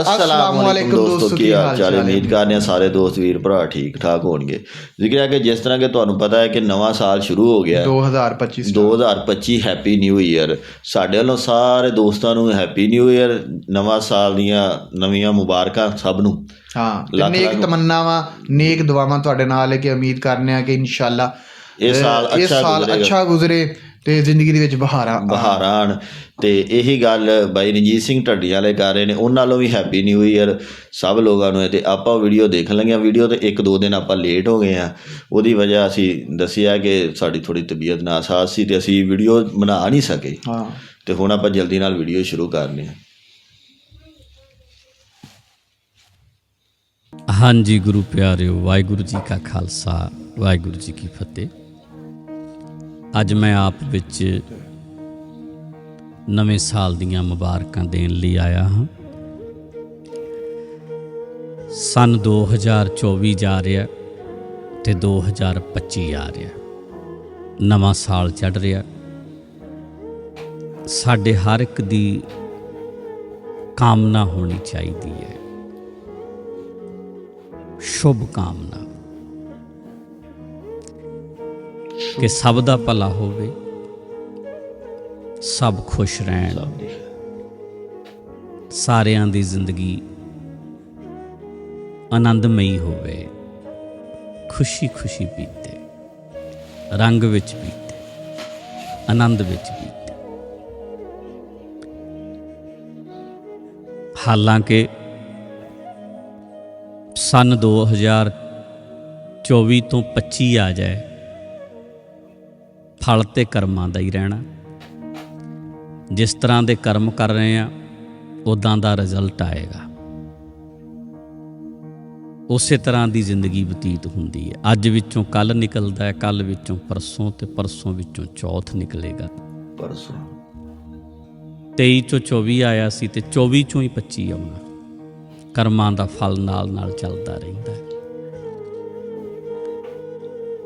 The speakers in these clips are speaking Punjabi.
ਅਸਲਾਮ ਵਾਲੇਕੁਮ ਦੋਸਤੋ ਕੀ ਹਾਲ ਚਾਲ ਹੈ? ਉਮੀਦ ਕਰਨੇ ਸਾਰੇ ਦੋਸਤ ਵੀਰ ਭਰਾ ਠੀਕ ਠਾਕ ਹੋਣਗੇ। ਜ਼ਿਕਰ ਹੈ ਕਿ ਜਿਸ ਤਰ੍ਹਾਂ ਕਿ ਤੁਹਾਨੂੰ ਪਤਾ ਹੈ ਕਿ ਨਵਾਂ ਸਾਲ ਸ਼ੁਰੂ ਹੋ ਗਿਆ ਹੈ। 2025 2025 ਹੈਪੀ ਨਿਊ ਈਅਰ ਸਾਡੇ ਵੱਲੋਂ ਸਾਰੇ ਦੋਸਤਾਂ ਨੂੰ ਹੈਪੀ ਨਿਊ ਈਅਰ ਨਵਾਂ ਸਾਲ ਦੀਆਂ ਨਵੀਆਂ ਮੁਬਾਰਕਾਂ ਸਭ ਨੂੰ। ਹਾਂ ਨੇਕ ਤਮੰਨਾਵਾਂ ਨੇਕ ਦੁਆਵਾਂ ਤੁਹਾਡੇ ਨਾਲ ਹੈ ਕਿ ਉਮੀਦ ਕਰਨੇ ਆ ਕਿ ਇਨਸ਼ਾਅੱਲਾ ਇਹ ਸਾਲ ਇਹ ਅੱਛਾ ਸਾਲ ਗੁਜ਼ਰੇਗਾ। ਅੱਛਾ ਗੁਜ਼ਰੇ। ਤੇ ਜ਼ਿੰਦਗੀ ਦੇ ਵਿੱਚ ਬਹਾਰਾਂ। ਬਹਾਰਾਂ ਆਉਣ। ਤੇ ਇਹੀ ਗੱਲ ਬਾਈ ਰਣਜੀਤ ਸਿੰਘ ਢੱਡੀ ਵਾਲੇ ਕਰ ਰਹੇ ਨੇ। ਉਹਨਾਂ ਨਾਲੋਂ ਵੀ ਹੈਪੀ ਨਿਊ ਈਅਰ ਸਭ ਲੋਕਾਂ ਨੂੰ। ਹੈ ਤੇ ਆਪਾਂ ਵੀਡੀਓ ਦੇਖਣ ਲੱਗਿਆ। ਵੀਡੀਓ ਤੇ ਇੱਕ ਦੋ ਦਿਨ ਆਪਾਂ ਲੇਟ ਹੋ ਗਏ ਆ ਉਹਦੀ ਵਜ੍ਹਾ ਅਸੀਂ ਦੱਸਿਆ ਕਿ ਸਾਡੀ ਥੋੜੀ ਤਬੀਅਤ ਨਾਸਾਜ਼ ਸੀ ਤੇ ਅਸੀਂ ਵੀਡੀਓ ਬਣਾ ਨਹੀਂ ਸਕੇ। ਹਾਂ। ਤੇ ਹੁਣ ਆਪਾਂ ਜਲਦੀ ਨਾਲ ਵੀਡੀਓ ਸ਼ੁਰੂ ਕਰਨੀ ਹੈ। ਹਾਂਜੀ ਗੁਰੂ ਪਿਆਰਿਓ ਵਾਹਿਗੁਰੂ ਜੀ ਕਾ ਖਾਲਸਾ ਵਾਹਿਗੁਰੂ ਜੀ ਕੀ ਫਤਿਹ। ਅੱਜ ਮੈਂ ਆਪ ਵਿੱਚ ਨਵੇਂ ਸਾਲ ਦੀਆਂ ਮੁਬਾਰਕਾਂ ਦੇਣ ਲਈ ਆਇਆ ਹਾਂ। ਸਨ 2024 ਜਾ ਰਿਹਾ ਤੇ 2025 ਆ ਰਿਹਾ। ਨਵਾਂ ਸਾਲ ਚੜ ਰਿਹਾ। ਸਾਡੇ ਹਰ ਇੱਕ ਦੀ ਕਾਮਨਾ ਹੋਣੀ ਚਾਹੀਦੀ ਹੈ। ਸ਼ੁਭ ਕਾਮਨਾ। ਕਿ ਸਭ ਦਾ ਭਲਾ ਹੋਵੇ, ਸਭ ਖੁਸ਼ ਰਹਿਣ। ਸਾਰਿਆਂ ਦੀ ਜ਼ਿੰਦਗੀ ਆਨੰਦਮਈ ਹੋਵੇ, ਖੁਸ਼ੀ ਖੁਸ਼ੀ ਬੀਤੇ, ਰੰਗ ਵਿੱਚ ਬੀਤੇ, ਆਨੰਦ ਵਿੱਚ ਬੀਤੇ। ਹਾਲਾਂਕਿ ਸਨ 2024 ਤੋਂ 25 ਆ ਜਾਏ ਫਲ ਤੇ ਕਰਮਾਂ ਦਾ ਹੀ ਰਹਿਣਾ। ਜਿਸ ਤਰ੍ਹਾਂ ਦੇ ਕਰਮ ਕਰ ਰਹੇ ਆ ਉਦਾਂ ਦਾ ਰਿਜ਼ਲਟ ਆਏਗਾ। ਉਸੇ ਤਰ੍ਹਾਂ ਦੀ ਜ਼ਿੰਦਗੀ ਬਤੀਤ ਹੁੰਦੀ ਹੈ। ਅੱਜ ਵਿੱਚੋਂ ਕੱਲ ਨਿਕਲਦਾ ਹੈ ਕੱਲ ਵਿੱਚੋਂ ਪਰਸੋਂ ਤੇ ਪਰਸੋਂ ਵਿੱਚੋਂ ਚੌਥ ਨਿਕਲੇਗਾ। ਪਰਸੋਂ। 23 ਚੋਂ 24 ਆਇਆ ਸੀ ਤੇ 24 ਚੋਂ ਹੀ 25 ਆਉਣਾ। ਕਰਮਾਂ ਦਾ ਫਲ ਨਾਲ ਨਾਲ ਚੱਲਦਾ ਰਹਿੰਦਾ ਹੈ।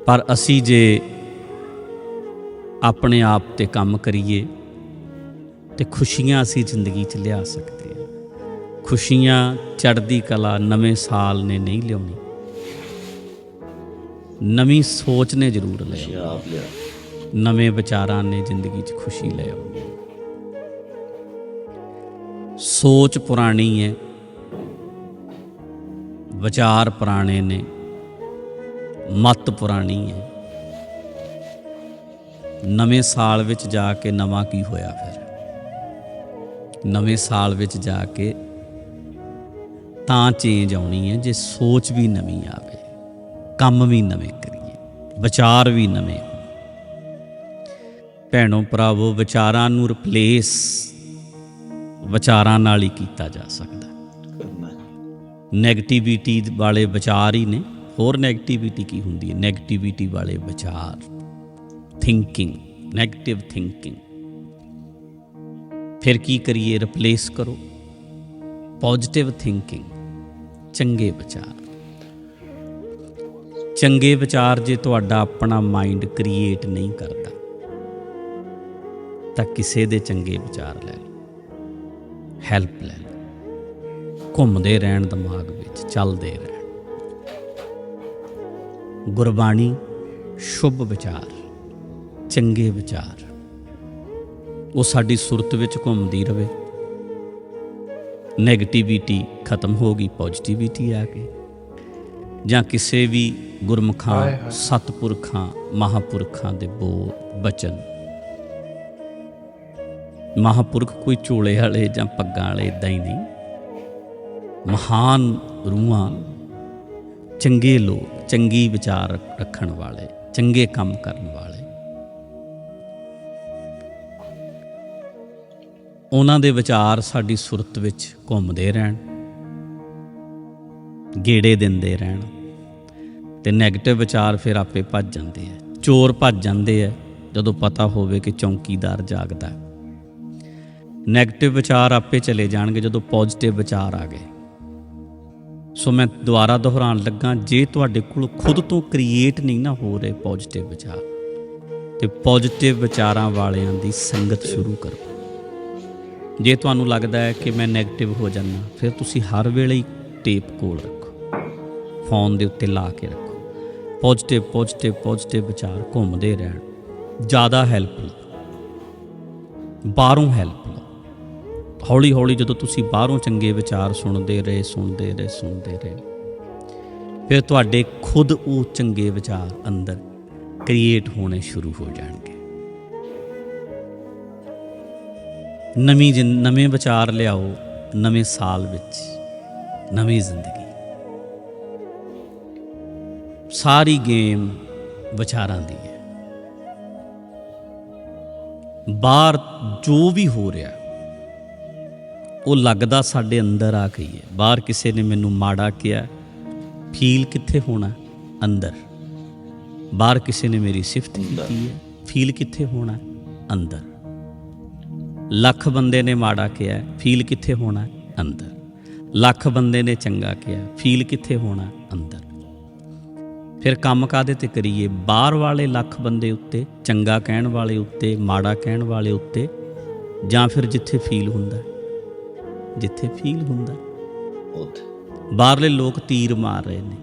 ਪਰ ਅਸੀਂ ਜੇ ਆਪਣੇ ਆਪ ਤੇ ਕੰਮ ਕਰੀਏ ਤੇ ਖੁਸ਼ੀਆਂ ਅਸੀਂ ਜ਼ਿੰਦਗੀ 'ਚ ਲਿਆ ਸਕਦੇ ਹਾਂ। ਖੁਸ਼ੀਆਂ ਚੜ੍ਹਦੀ ਕਲਾ ਨਵੇਂ ਸਾਲ ਨੇ ਨਹੀਂ ਲਿਆਉਣੀ। ਨਵੀਂ ਸੋਚ ਨੇ ਜ਼ਰੂਰ ਲਿਆ। ਨਵੇਂ ਵਿਚਾਰਾਂ ਨੇ ਜ਼ਿੰਦਗੀ 'ਚ ਖੁਸ਼ੀ ਲੈ ਆਉਣੀ। ਸੋਚ ਪੁਰਾਣੀ ਹੈ ਵਿਚਾਰ ਪੁਰਾਣੇ ਨੇ ਮਤ ਪੁਰਾਣੀ ਹੈ। ਨਵੇਂ ਸਾਲ ਵਿੱਚ ਜਾ ਕੇ ਨਵਾਂ ਕੀ ਹੋਇਆ ਫਿਰ? ਨਵੇਂ ਸਾਲ ਵਿੱਚ ਜਾ ਕੇ ਤਾਂ ਚੇਂਜ ਆਉਣੀ ਹੈ ਜੇ ਸੋਚ ਵੀ ਨਵੀਂ ਆਵੇ ਕੰਮ ਵੀ ਨਵੇਂ ਕਰੀਏ ਵਿਚਾਰ ਵੀ ਨਵੇਂ ਭੈਣੋ ਭਰਾਵੋ ਵਿਚਾਰਾਂ ਨੂੰ ਰਿਪਲੇਸ ਵਿਚਾਰਾਂ ਨਾਲ ਹੀ ਕੀਤਾ ਜਾ ਸਕਦਾ। ਨੈਗੇਟਿਵਿਟੀ ਵਾਲੇ ਵਿਚਾਰ ਹੀ ਨੇ। ਹੋਰ ਨੈਗੇਟਿਵਿਟੀ ਕੀ ਹੁੰਦੀ ਹੈ? ਨੈਗੇਟਿਵਿਟੀ ਵਾਲੇ ਵਿਚਾਰ। ਥਿੰਕਿੰਗ ਨੈਗੇਟਿਵ ਥਿੰਕਿੰਗ ਫਿਰ ਕੀ ਕਰੀਏ? ਰਿਪਲੇਸ ਕਰੋ। ਪੋਜ਼ਿਟਿਵ ਥਿੰਕਿੰਗ ਚੰਗੇ ਵਿਚਾਰ। ਚੰਗੇ ਵਿਚਾਰ ਜੇ ਤੁਹਾਡਾ ਆਪਣਾ ਮਾਈਂਡ ਕ੍ਰੀਏਟ ਨਹੀਂ ਕਰਦਾ, ਤਾਂ ਕਿਸੇ ਦੇ ਚੰਗੇ ਵਿਚਾਰ ਲੈ ਲਓ। ਹੈਲਪ ਲੈ ਲਓ। ਘੁੰਮਦੇ ਰਹਿਣ ਦਿਮਾਗ ਵਿੱਚ, ਚੱਲਦੇ ਰਹਿਣ। ਗੁਰਬਾਣੀ, ਸ਼ੁਭ ਵਿਚਾਰ। ਚੰਗੇ ਵਿਚਾਰ। ਉਹ ਸਾਡੀ ਸੁਰਤ ਵਿੱਚ ਘੁੰਮਦੀ ਰਵੇ। 네ਗੇਟਿਵਿਟੀ ਖਤਮ ਹੋ ਗਈ ਪੋਜ਼ਿਟਿਵਿਟੀ ਆ ਗਈ। ਜਾਂ ਕਿਸੇ ਵੀ ਗੁਰਮੁਖਾਂ ਸਤਪੁਰਖਾਂ ਮਹਾਪੁਰਖਾਂ ਦੇ ਬੋਲ ਬਚਨ। ਮਹਾਪੁਰਖ ਕੋਈ ਝੋਲੇ ਵਾਲੇ ਜਾਂ ਪੱਗਾਂ ਵਾਲੇ ਇਦਾਂ ਹੀ ਨਹੀਂ। ਮਹਾਨ ਰੂਹਾਂ ਚੰਗੇ ਲੋਕ ਚੰਗੀ ਵਿਚਾਰ ਰੱਖਣ ਵਾਲੇ ਚੰਗੇ ਕੰਮ ਕਰਨ ਵਾਲੇ। ਉਹਨਾਂ ਦੇ ਵਿਚਾਰ ਸਾਡੀ ਸੁਰਤ ਵਿੱਚ ਘੁੰਮਦੇ ਰਹਿਣ, ਗੇੜੇ ਦਿੰਦੇ ਰਹਿਣ ਤੇ 네ਗੇਟਿਵ ਵਿਚਾਰ ਫਿਰ ਆਪੇ ਭੱਜ ਜਾਂਦੇ ਆ। ਚੋਰ ਭੱਜ ਜਾਂਦੇ ਆ ਜਦੋਂ ਪਤਾ ਹੋਵੇ ਕਿ ਚੌਕੀਦਾਰ ਜਾਗਦਾ ਹੈ। 네ਗੇਟਿਵ ਵਿਚਾਰ ਆਪੇ ਚਲੇ ਜਾਣਗੇ ਜਦੋਂ ਪੋਜ਼ਿਟਿਵ ਵਿਚਾਰ ਆ ਗਏ। ਸੋ ਮੈਂ ਦੁਬਾਰਾ ਦੁਹਰਾਉਣ ਲੱਗਾ, ਜੇ ਤੁਹਾਡੇ ਕੋਲ ਖੁਦ ਤੋਂ ਕ੍ਰੀਏਟ ਨਹੀਂ ਨਾ ਹੋ ਰਹੇ ਪੋਜ਼ਿਟਿਵ ਵਿਚਾਰ, ਤੇ ਪੋਜ਼ਿਟਿਵ ਵਿਚਾਰਾਂ ਵਾਲਿਆਂ ਦੀ ਸੰਗਤ ਸ਼ੁਰੂ ਕਰੋ। ਜੇ ਤੁਹਾਨੂੰ ਲੱਗਦਾ ਹੈ ਕਿ ਮੈਂ 네ਗੇਟਿਵ ਹੋ ਜਾਣਾ ਫਿਰ ਤੁਸੀਂ ਹਰ ਵੇਲੇ ਟੇਪ ਕੋਲ ਰੱਖੋ। ਫੋਨ ਦੇ ਉੱਤੇ ਲਾ ਕੇ ਰੱਖੋ। ਪੋਜ਼ਿਟਿਵ ਪੋਜ਼ਿਟਿਵ ਪੋਜ਼ਿਟਿਵ ਵਿਚਾਰ ਘੁੰਮਦੇ ਰਹਿਣ। ਜ਼ਿਆਦਾ ਹੈਲਪ ਲਓ ਬਾਹਰੋਂ ਹੈਲਪ ਲਓ। ਹੌਲੀ ਹੌਲੀ ਜਦੋਂ ਤੁਸੀਂ ਬਾਹਰੋਂ ਚੰਗੇ ਵਿਚਾਰ ਸੁਣਦੇ ਰਹੇ ਸੁਣਦੇ ਰਹੇ ਸੁਣਦੇ ਰਹੇ, ਫਿਰ ਤੁਹਾਡੇ ਖੁਦ ਉਹ ਚੰਗੇ ਵਿਚਾਰ ਅੰਦਰ ਕ੍ਰੀਏਟ ਹੋਣੇ ਸ਼ੁਰੂ ਹੋ ਜਾਣਗੇ। ਨਵੀਂ ਜਿੰ- ਨਵੇਂ ਵਿਚਾਰ ਲਿਆਓ ਨਵੇਂ ਸਾਲ ਵਿੱਚ, ਨਵੀਂ ਜ਼ਿੰਦਗੀ। ਸਾਰੀ ਗੇਮ ਵਿਚਾਰਾਂ ਦੀ ਹੈ। ਬਾਹਰ ਜੋ ਵੀ ਹੋ ਰਿਹਾ, ਉਹ ਲੱਗਦਾ ਸਾਡੇ ਅੰਦਰ ਆ ਗਈ ਹੈ। ਬਾਹਰ ਕਿਸੇ ਨੇ ਮੈਨੂੰ ਮਾੜਾ ਕਿਹਾ, ਫੀਲ ਕਿੱਥੇ ਹੋਣਾ? ਅੰਦਰ। ਬਾਹਰ ਕਿਸੇ ਨੇ ਮੇਰੀ ਸਿਫਤ ਕੀਤੀ ਹੈ, ਫੀਲ ਕਿੱਥੇ ਹੋਣਾ? ਅੰਦਰ। ਲੱਖ ਬੰਦੇ ਨੇ ਮਾੜਾ ਕਿਹਾ ਫੀਲ ਕਿੱਥੇ ਹੋਣਾ? ਅੰਦਰ। ਲੱਖ ਬੰਦੇ ਨੇ ਚੰਗਾ ਕਿਹਾ ਫੀਲ ਕਿੱਥੇ ਹੋਣਾ? ਅੰਦਰ। ਫਿਰ ਕੰਮ ਕਾਦੇ ਤੇ ਕਰੀਏ? ਬਾਹਰ ਵਾਲੇ ਲੱਖ ਬੰਦੇ ਉੱਤੇ ਚੰਗਾ ਕਹਿਣ ਵਾਲੇ ਉੱਤੇ ਮਾੜਾ ਕਹਿਣ ਵਾਲੇ ਉੱਤੇ ਜਾਂ ਫਿਰ ਜਿੱਥੇ ਫੀਲ ਹੁੰਦਾ? ਜਿੱਥੇ ਫੀਲ ਹੁੰਦਾ। ਉੱਥੇ। ਬਾਹਰਲੇ ਲੋਕ ਤੀਰ ਮਾਰ ਰਹੇ ਨੇ।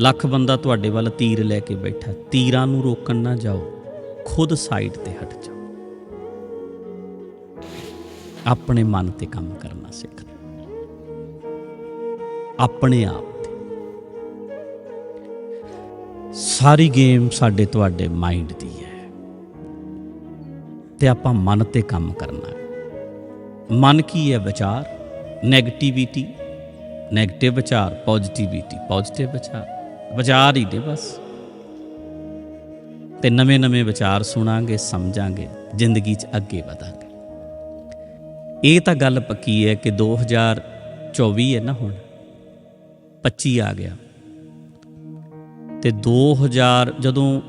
ਲੱਖ ਬੰਦਾ ਤੁਹਾਡੇ ਵੱਲ ਤੀਰ ਲੈ ਕੇ ਬੈਠਾ। ਤੀਰਾਂ ਨੂੰ ਰੋਕਣ ਨਾ ਜਾਓ। ਖੁਦ ਸਾਈਡ ਤੇ ਹਟ ਜਾਓ। ਆਪਣੇ ਮਨ ਤੇ ਕੰਮ ਕਰਨਾ ਸਿੱਖ ਆਪਣੇ ਆਪ ਤੇ। ਸਾਰੀ ਗੇਮ ਸਾਡੇ ਤੁਹਾਡੇ ਮਾਈਂਡ ਦੀ ਹੈ। ਤੇ ਆਪਾਂ ਮਨ ਤੇ ਕੰਮ ਕਰਨਾ ਹੈ। ਮਨ ਕੀ ਹੈ ਵਿਚਾਰ? 네ਗੇਟਿਵਿਟੀ 네ਗੇਟਿਵ ਵਿਚਾਰ ਪੋਜ਼ਿਟਿਵਿਟੀ ਪੋਜ਼ਿਟਿਵ ਵਿਚਾਰ। ਵਿਚਾਰ ਹੀ ਨੇ ਬਸ। ਤੇ ਨਵੇਂ ਨਵੇਂ ਵਿਚਾਰ ਸੁਣਾਂਗੇ, ਸਮਝਾਂਗੇ, ਜ਼ਿੰਦਗੀ 'ਚ ਅੱਗੇ ਵਧਾਂਗੇ। ਇਹ ਤਾਂ ਗੱਲ ਪੱਕੀ ਹੈ ਕਿ 2024 ਹੈ ਨਾ ਹੁਣ। 25 ਆ ਗਿਆ। ਤੇ 2000 ਜਦੋਂ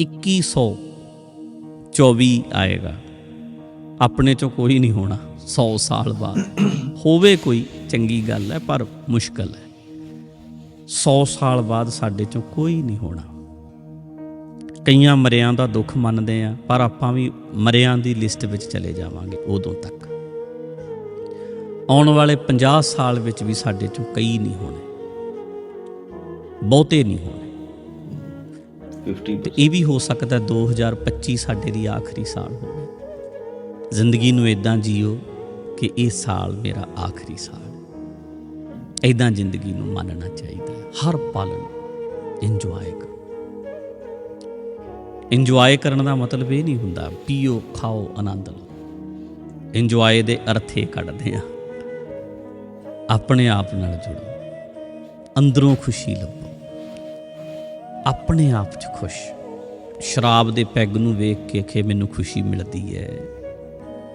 2124 ਆਏਗਾ, ਆਪਣੇ ਚੋਂ ਕੋਈ ਨਹੀਂ ਹੋਣਾ 100 ਸਾਲ ਬਾਅਦ। ਹੋਵੇ ਕੋਈ ਚੰਗੀ ਗੱਲ ਹੈ, ਪਰ ਮੁਸ਼ਕਲ ਹੈ। 100 ਸਾਲ ਬਾਅਦ ਸਾਡੇ ਚੋਂ ਕੋਈ ਨਹੀਂ ਹੋਣਾ। ਕਈਆਂ ਮਰਿਆਂ ਦਾ ਦੁੱਖ ਮੰਨਦੇ ਆ, ਪਰ ਆਪਾਂ ਵੀ ਮਰਿਆਂ ਦੀ ਲਿਸਟ ਵਿੱਚ ਚਲੇ ਜਾਵਾਂਗੇ ਉਦੋਂ ਤੱਕ। ਆਉਣ ਵਾਲੇ 50 ਸਾਲ ਵਿੱਚ ਵੀ ਸਾਡੇ ਚੋਂ ਕਈ ਨਹੀਂ ਹੋਣੇ। ਬਹੁਤੇ ਨਹੀਂ ਹੋਣੇ। 50 ਤੇ ਇਹ ਵੀ ਹੋ ਸਕਦਾ 2025 ਸਾਡੇ ਦੀ ਆਖਰੀ ਸਾਲ ਹੋਵੇ। ਜ਼ਿੰਦਗੀ ਨੂੰ ਇਦਾਂ ਜੀਓ ਕਿ ਇਹ ਸਾਲ ਮੇਰਾ ਆਖਰੀ ਸਾਲ ਹੈ। ਇਦਾਂ ਜ਼ਿੰਦਗੀ ਨੂੰ ਮੰਨਣਾ ਚਾਹੀਦਾ ਹੈ। ਹਰ ਪਲ ਨੂੰ ਇੰਜੋਏ ਕਰੋ। ਇੰਜੋਏ ਕਰਨ ਦਾ ਮਤਲਬ ਇਹ ਨਹੀਂ ਹੁੰਦਾ ਪੀਓ ਖਾਓ ਆਨੰਦ ਲਓ। ਇੰਜੋਏ ਦੇ ਅਰਥੇ ਕੱਢਦੇ ਆ ਆਪਣੇ ਆਪ ਨਾਲ ਜੁੜੋ। ਅੰਦਰੋਂ ਖੁਸ਼ੀ ਲੱਭੋ। ਆਪਣੇ ਆਪ 'ਚ ਖੁਸ਼। ਸ਼ਰਾਬ ਦੇ ਪੈਗ ਨੂੰ ਵੇਖ ਕੇ ਕਿ ਮੈਨੂੰ ਖੁਸ਼ੀ ਮਿਲਦੀ ਹੈ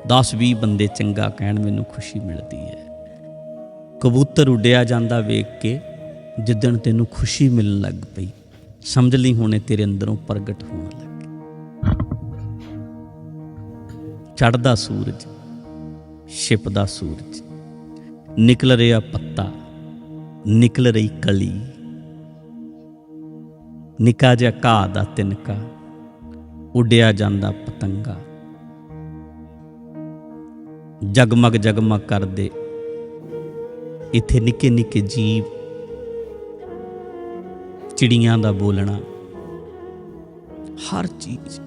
10-20 ਬੰਦੇ ਚੰਗਾ ਕਹਿਣ, ਮੈਨੂੰ ਖੁਸ਼ੀ ਮਿਲਦੀ ਹੈ ਕਬੂਤਰ ਉੱਡਿਆ ਜਾਂਦਾ ਵੇਖ ਕੇ, ਜਿੱਦਣ ਤੈਨੂੰ ਖੁਸ਼ੀ ਮਿਲਣ ਲੱਗ ਪਈ, ਸਮਝ ਲਈ ਹੁਣੇ ਤੇਰੇ ਅੰਦਰੋਂ ਪ੍ਰਗਟ ਹੋਣ ਲੱਗ ਚੜਦਾ ਸੂਰਜ, ਛਿਪਦਾ ਸੂਰਜ। ਨਿਕਲ ਰਿਹਾ ਪੱਤਾ ਨਿਕਲ ਰਹੀ ਕਲੀ। ਨਿੱਕਾ ਜਿਹਾ ਘਾਹ ਦਾ ਤਿਨਕਾ, ਉੱਡਿਆ ਜਾਂਦਾ ਪਤੰਗਾ। ਜਗਮਗ ਜਗਮਗ ਕਰਦੇ, ਇੱਥੇ ਨਿੱਕੇ ਨਿੱਕੇ ਜੀਵ, ਚਿੜੀਆਂ ਦਾ ਬੋਲਣਾ, ਹਰ ਚੀਜ਼।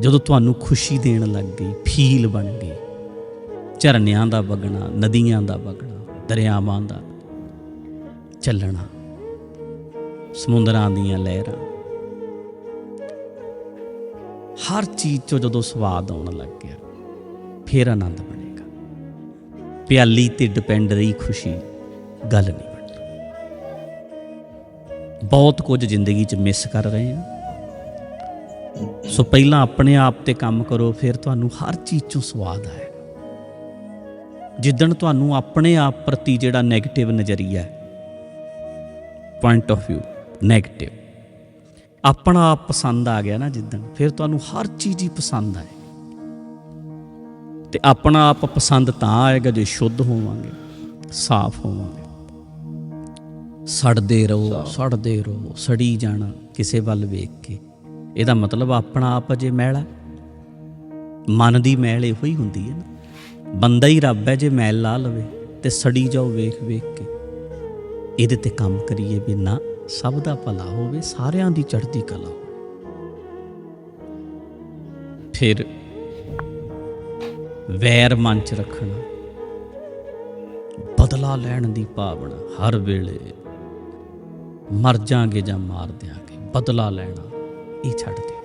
ਜਦੋਂ ਤੁਹਾਨੂੰ ਖੁਸ਼ੀ ਦੇਣ ਲੱਗ ਗਈ, ਫੀਲ ਬਣ ਗਈ ਝਰਨਿਆਂ ਦਾ ਵਗਣਾ, ਨਦੀਆਂ ਦਾ ਵਗਣਾ, ਦਰਿਆਵਾਂ ਦਾ ਚੱਲਣਾ, ਸਮੁੰਦਰਾਂ ਦੀਆਂ ਲਹਿਰਾਂ। ਹਰ ਚੀਜ਼ 'ਚੋਂ ਜਦੋਂ ਸਵਾਦ ਆਉਣ ਲੱਗ ਗਿਆ, ਫੇਰ ਆਨੰਦ ਬਣੇਗਾ। ਪਿਆਲੀ ਤੇ ਡਿਪੈਂਡ ਰਹੀ ਖੁਸ਼ੀ, ਗੱਲ ਨਹੀਂ ਬਣਦੀ। ਬਹੁਤ ਕੁਝ ਜ਼ਿੰਦਗੀ 'ਚ ਮਿਸ ਕਰ ਰਹੇ ਹਾਂ। ਸੋ ਪਹਿਲਾਂ ਆਪਣੇ ਆਪ ਤੇ ਕੰਮ ਕਰੋ, ਫਿਰ ਤੁਹਾਨੂੰ ਹਰ ਚੀਜ਼ 'ਚੋਂ ਸਵਾਦ ਆਏਗਾ। ਜਿੱਦਣ ਤੁਹਾਨੂੰ ਆਪਣੇ ਆਪ ਪ੍ਰਤੀ ਜਿਹੜਾ 네ਗੇਟਿਵ ਨਜ਼ਰੀਆ ਹੈ ਪੁਆਇੰਟ ਆਫ View 네ਗੇਟਿਵ ਆਪਣਾ ਆਪ ਪਸੰਦ ਆ ਗਿਆ ਨਾ ਜਿੱਦਣ ਫਿਰ ਤੁਹਾਨੂੰ ਹਰ ਚੀਜ਼ ਹੀ ਪਸੰਦ ਆਏ। ਤੇ ਆਪਣਾ ਆਪ ਪਸੰਦ ਤਾਂ ਆਏਗਾ ਜੇ ਸ਼ੁੱਧ ਹੋਵਾਂਗੇ ਸਾਫ਼ ਹੋਵਾਂਗੇ। ਸੜਦੇ ਰਹੋ ਸੜਦੇ ਰਹੋ ਸੜੀ ਜਾਣਾ ਕਿਸੇ ਵੱਲ ਵੇਖ ਕੇ। ਇਹਦਾ ਮਤਲਬ ਆਪਣਾ ਆਪ ਅਜੇ ਮੈਲਾ ਮਨ ਦੀ ਮੈਲ ਇਹੋ ਹੀ ਹੁੰਦੀ ਹੈ ਨਾ। ਬੰਦਾ ਹੀ ਰੱਬ ਹੈ ਜੇ ਮੈਲ ਲਾ ਲਵੇ ਤੇ ਸੜੀ ਜਾਓ ਵੇਖ ਵੇਖ ਕੇ। ਇਹਦੇ ਤੇ ਕੰਮ ਕਰੀਏ ਵੀ ਨਾ ਸਭ ਦਾ ਭਲਾ ਹੋਵੇ, ਸਾਰਿਆਂ ਦੀ ਚੜ੍ਹਦੀ ਕਲਾ ਹੋਵੇ। ਫਿਰ ਵੈਰ ਮਨ ਚ ਰੱਖਣਾ, ਬਦਲਾ ਲੈਣ ਦੀ ਭਾਵਨਾ ਹਰ ਵੇਲੇ। ਮਰ ਜਾਾਂਗੇ ਜਾਂ ਮਾਰ ਦਿਆਂਗੇ, ਬਦਲਾ ਲੈਣਾ, ਇਹ ਛੱਡ ਦੇ।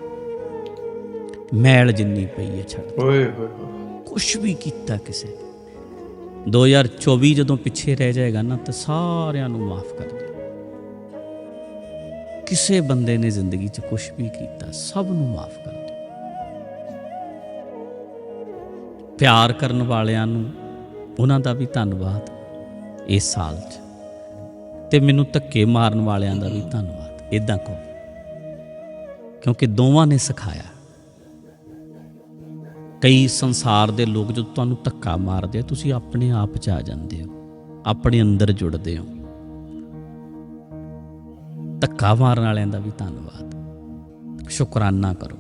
ਮੈਲ ਜਿੰਨੀ ਪਈ ਹੈ ਛੱਡ ਓਏ ਹੋਏ ਹੋਏ। ਕੁਛ ਵੀ ਕੀਤਾ ਕਿਸੇ ਨੇ। 2024 ਜਦੋਂ ਪਿੱਛੇ ਰਹਿ ਜਾਏਗਾ ਨਾ ਤਾਂ ਸਾਰਿਆਂ ਨੂੰ ਮਾਫ ਕਰ ਦਿਓ ਕਿਸੇ ਬੰਦੇ ਨੇ ਜ਼ਿੰਦਗੀ 'ਚ ਕੁਛ ਵੀ ਕੀਤਾ, ਸਭ ਨੂੰ ਮਾਫ ਕਰ ਦਿਓ ਪਿਆਰ ਕਰਨ ਵਾਲਿਆਂ ਨੂੰ ਉਹਨਾਂ ਦਾ ਵੀ ਧੰਨਵਾਦ ਇਸ ਸਾਲ 'ਚ। ਤੇ ਮੈਨੂੰ ਧੱਕੇ ਮਾਰਨ ਵਾਲਿਆਂ ਦਾ ਵੀ ਧੰਨਵਾਦ ਇਦਾਂ ਕਹੋ। ਕਿਉਂਕਿ ਦੋਵਾਂ ਨੇ ਸਿਖਾਇਆ। ਕਈ ਸੰਸਾਰ ਦੇ ਲੋਕ ਜਦੋਂ ਤੁਹਾਨੂੰ ਧੱਕਾ ਮਾਰਦੇ ਆ, ਤੁਸੀਂ ਆਪਣੇ ਆਪ ਚ ਆ ਜਾਂਦੇ ਹੋ, ਆਪਣੇ ਅੰਦਰ ਜੁੜਦੇ ਹੋ। ਧੱਕਾ ਮਾਰਨ ਵਾਲਿਆਂ ਦਾ ਵੀ ਧੰਨਵਾਦ। ਸ਼ੁਕਰਾਨਾ ਕਰੋ।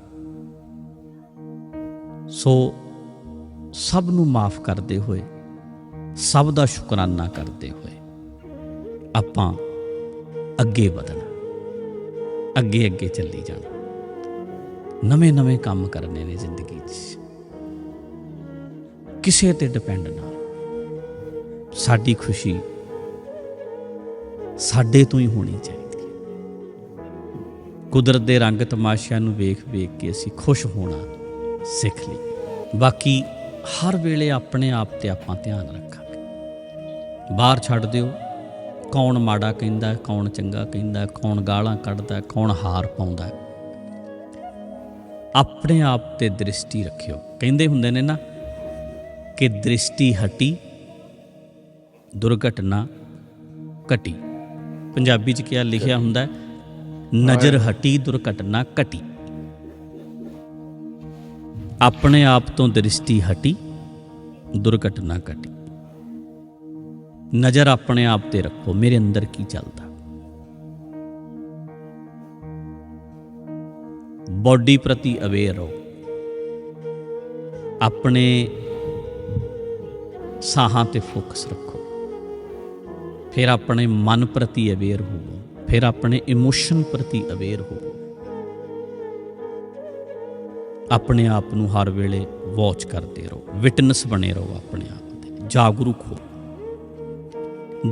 ਸੋ ਸਭ ਨੂੰ ਮਾਫ ਕਰਦੇ ਹੋਏ, ਸਭ ਦਾ ਸ਼ੁਕਰਾਨਾ ਕਰਦੇ ਹੋਏ, ਆਪਾਂ ਅੱਗੇ ਵਧਣਾ, ਅੱਗੇ ਅੱਗੇ ਚੱਲੀ ਜਾਣਾ। ਨਵੇਂ ਨਵੇਂ ਕੰਮ ਕਰਨੇ ਨੇ ਜ਼ਿੰਦਗੀ 'ਚ। ਕਿਸੇ ਤੇ ਡਿਪੈਂਡ ਨਾ ਸਾਡੀ ਖੁਸ਼ੀ ਸਾਡੇ ਤੋਂ ਹੀ ਹੋਣੀ ਚਾਹੀਦੀ ਹੈ। ਕੁਦਰਤ ਦੇ ਰੰਗ ਤਮਾਸ਼ਿਆਂ ਨੂੰ ਵੇਖ ਵੇਖ ਕੇ ਅਸੀਂ ਖੁਸ਼ ਹੋਣਾ ਸਿੱਖ ਲਈ। ਬਾਕੀ ਹਰ ਵੇਲੇ ਆਪਣੇ ਆਪ ਤੇ ਆਪਾਂ ਧਿਆਨ ਰੱਖਾਂਗੇ। ਬਾਹਰ ਛੱਡ ਦਿਓ। ਕੌਣ ਮਾੜਾ ਕਹਿੰਦਾ, ਕੌਣ ਚੰਗਾ ਕਹਿੰਦਾ, ਕੌਣ ਗਾਲਾਂ ਕੱਢਦਾ, ਕੌਣ ਹਾਰ ਪਾਉਂਦਾ। ਆਪਣੇ ਆਪ ਤੇ ਦ੍ਰਿਸ਼ਟੀ ਰੱਖਿਓ। ਕਹਿੰਦੇ ਹੁੰਦੇ ਨੇ ਨਾ ਕਿ ਦ੍ਰਿਸ਼ਟੀ ਹਟੀ, ਦੁਰਘਟਨਾ ਘਟੀ। ਪੰਜਾਬੀ ਚ ਕਿਹਾ ਲਿਖਿਆ ਹੁੰਦਾ ਨਜ਼ਰ ਹਟੀ, ਦੁਰਘਟਨਾ ਘਟੀ। ਆਪਣੇ ਆਪ ਤੋਂ ਦ੍ਰਿਸ਼ਟੀ ਹਟੀ, ਦੁਰਘਟਨਾ ਘਟੀ। ਨਜ਼ਰ ਆਪਣੇ ਆਪ ਤੇ ਰੱਖੋ, ਮੇਰੇ ਅੰਦਰ ਕੀ ਚੱਲਦਾ? ਬਾਡੀ ਪ੍ਰਤੀ ਅਵੇਅਰ ਰਹੋ। ਆਪਣੇ ਸਾਹਾਂ ਤੇ ਫੋਕਸ ਰੱਖੋ। ਫਿਰ ਆਪਣੇ ਮਨ ਪ੍ਰਤੀ ਅਵੇਅਰ ਹੋਵੋ। ਫਿਰ ਆਪਣੇ ਇਮੋਸ਼ਨ ਪ੍ਰਤੀ ਅਵੇਅਰ ਹੋਵੋ। ਆਪਣੇ ਆਪ ਨੂੰ ਹਰ ਵੇਲੇ ਵਾਚ ਕਰਦੇ ਰਹੋ। ਵਿਟਨੈਸ ਬਣੇ ਰਹੋ ਆਪਣੇ ਆਪ ਦੇ ਜਾਗਰੂਕ ਹੋ।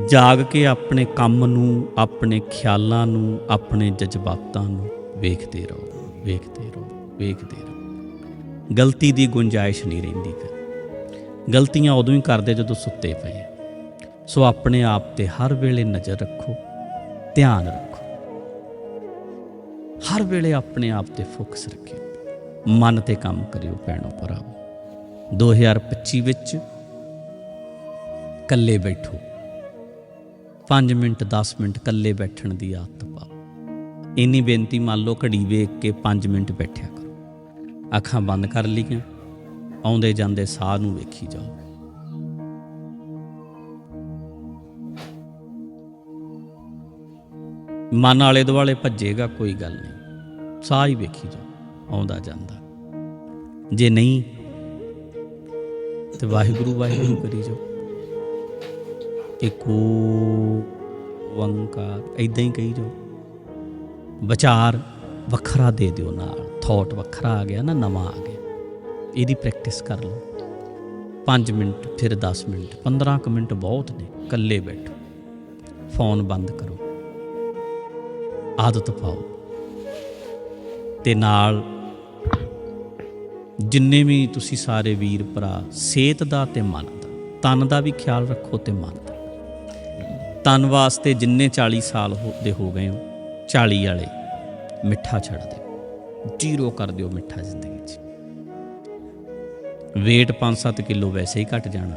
ਜਾਗ ਕੇ ਆਪਣੇ ਕੰਮ ਨੂੰ, ਆਪਣੇ ਖਿਆਲਾਂ ਨੂੰ, ਆਪਣੇ ਜਜ਼ਬਾਤਾਂ ਨੂੰ ਵੇਖਦੇ ਰਹੋ। ਵੇਖਦੇ ਰਹੋ। ਵੇਖਦੇ ਰਹੋ। ਗਲਤੀ ਦੀ ਗੁੰਜਾਇਸ਼ ਨਹੀਂ ਰਹਿੰਦੀ ਫਿਰ। ਗਲਤੀਆਂ ਉਦੋਂ ਹੀ ਕਰਦੇ ਜਦੋਂ ਸੁੱਤੇ ਪਏ ਸੋ ਆਪਣੇ ਆਪ ਤੇ ਹਰ ਵੇਲੇ ਨਜ਼ਰ ਰੱਖੋ, ਧਿਆਨ ਰੱਖੋ। ਹਰ ਵੇਲੇ ਆਪਣੇ ਆਪ ਤੇ ਫੋਕਸ ਰੱਖਿਓ। ਮਨ ਤੇ ਕੰਮ ਕਰਿਓ ਭੈਣੋ ਭਰਾਵੋ। 2025 ਵਿੱਚ ਇਕੱਲੇ ਬੈਠੋ। 5 ਮਿੰਟ 10 ਮਿੰਟ ਇਕੱਲੇ ਬੈਠਣ ਦੀ ਆਦਤ ਪਾਓ। ਇੰਨੀ ਬੇਨਤੀ ਮੰਨ ਲਓ ਘੜੀ ਵੇਖ ਕੇ 5 ਮਿੰਟ ਬੈਠਿਆ ਕਰੋ। ਅੱਖਾਂ ਬੰਦ ਕਰ ਲਈਆਂ। ਆਉਂਦੇ ਜਾਂਦੇ ਸਾਹ ਨੂੰ ਵੇਖੀ ਜਾਓ। ਮਨ ਆਲੇ ਦੁਆਲੇ ਭੱਜੇਗਾ ਕੋਈ ਗੱਲ ਨਹੀਂ। ਸਾਹ ਹੀ ਵੇਖੀ ਜਾਓ, ਆਉਂਦਾ ਜਾਂਦਾ। ਜੇ ਨਹੀਂ, ਤੇ ਵਾਹਿਗੁਰੂ ਵਾਹਿਗੁਰੂ ਕਰੀ ਜਾਓ। ਏਕੋ ਓੰਕਾਰ ਇਦਾਂ ਹੀ ਕਹੀ ਜਾਓ। ਵਿਚਾਰ ਵੱਖਰਾ ਦੇ ਦਿਓ ਨਾਲ। ਥਾਟ ਵੱਖਰਾ ਆ ਗਿਆ ਨਾ, ਨਵਾਂ ਆ ਗਿਆ। ਇਹਦੀ ਪ੍ਰੈਕਟਿਸ ਕਰ ਲਓ। 5 ਮਿੰਟ, ਫਿਰ 10 ਮਿੰਟ 15 ਕੁ ਮਿੰਟ ਬਹੁਤ ਨੇ, ਇਕੱਲੇ ਬੈਠੋ। ਫੋਨ ਬੰਦ ਕਰੋ। ਆਦਤ ਪਾਓ। ਤੇ ਨਾਲ ਜਿੰਨੇ ਵੀ ਤੁਸੀਂ ਸਾਰੇ ਵੀਰ ਭਰਾ, ਸਿਹਤ ਦਾ ਤੇ ਮਨ ਦਾ, ਤਨ ਦਾ ਵੀ ਖਿਆਲ ਰੱਖੋ ਤੇ ਮਨ ਦਾ। ਤਨ ਵਾਸਤੇ ਜਿੰਨੇ 40 ਸਾਲ ਹੋ- ਦੇ ਹੋ ਗਏ ਹੋ 40 ਵਾਲੇ ਮਿੱਠਾ ਛੱਡ ਦਿਓ। ਜ਼ੀਰੋ ਕਰ ਦਿਓ ਮਿੱਠਾ ਜ਼ਿੰਦਗੀ। Weight 5-7 ਕਿਲੋ ਵੈਸੇ ਹੀ ਘਟ ਜਾਣਾ।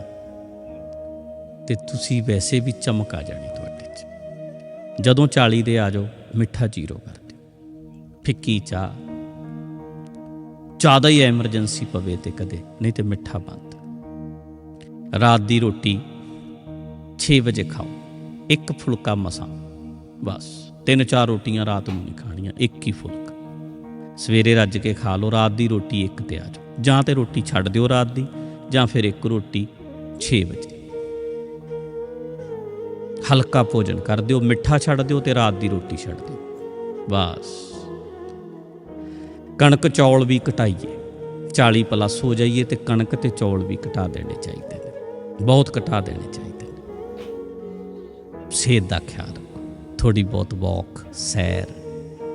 ਤੇ ਤੁਸੀਂ ਵੈਸੇ ਵੀ ਚਮਕ ਆ ਜਾਣੀ ਤੁਹਾਡੇ 'ਚ। ਜਦੋਂ 40 ਦੇ ਆ ਜਾਓ, ਮਿੱਠਾ ਜ਼ੀਰੋ ਕਰ ਦਿਓ। ਫਿੱਕੀ ਚਾਹ। ਜ਼ਿਆਦਾ ਹੀ ਐਮਰਜੈਂਸੀ ਪਵੇ ਤੇ ਕਦੇ, ਨਹੀਂ ਤੇ ਮਿੱਠਾ ਬੰਦ। ਰਾਤ ਦੀ ਰੋਟੀ 6 ਵਜੇ ਖਾਓ। ਇੱਕ ਫੁਲਕਾ ਮਸਾਂ। ਬਸ। ਤਿੰਨ ਚਾਰ ਰੋਟੀਆਂ ਰਾਤ ਨੂੰ ਨਹੀਂ ਖਾਣੀਆਂ, ਇੱਕ ਹੀ ਫੁਲਕਾ। ਸਵੇਰੇ ਰੱਜ ਕੇ ਖਾ ਲਓ, ਰਾਤ ਦੀ ਰੋਟੀ ਇੱਕ ਤੇ ਆ ਜਾਓ। ਜਾਂ ਤੇ ਰੋਟੀ ਛੱਡ ਦਿਓ ਰਾਤ ਦੀ, ਜਾਂ ਫਿਰ ਇੱਕ ਰੋਟੀ 6 ਵਜੇ। ਹਲਕਾ ਭੋਜਨ ਕਰ ਦਿਓ, ਮਿੱਠਾ ਛੱਡ ਦਿਓ ਤੇ ਰਾਤ ਦੀ ਰੋਟੀ ਛੱਡ ਦਿਓ। ਬਸ। ਕਣਕ ਚੌਲ ਵੀ ਘਟਾਈਏ 40 ਪਲੱਸ ਹੋ ਜਾਈਏ ਤੇ ਕਣਕ ਤੇ ਚੌਲ ਵੀ ਘਟਾ ਦੇਣੇ ਚਾਹੀਦੇ ਨੇ। ਬਹੁਤ ਘਟਾ ਦੇਣੇ ਚਾਹੀਦੇ ਨੇ। ਸਿਹਤ ਦਾ ਖਿਆਲ ਰੱਖੋ। ਥੋੜੀ ਬਹੁਤ ਵਾਕ ਸੈਰ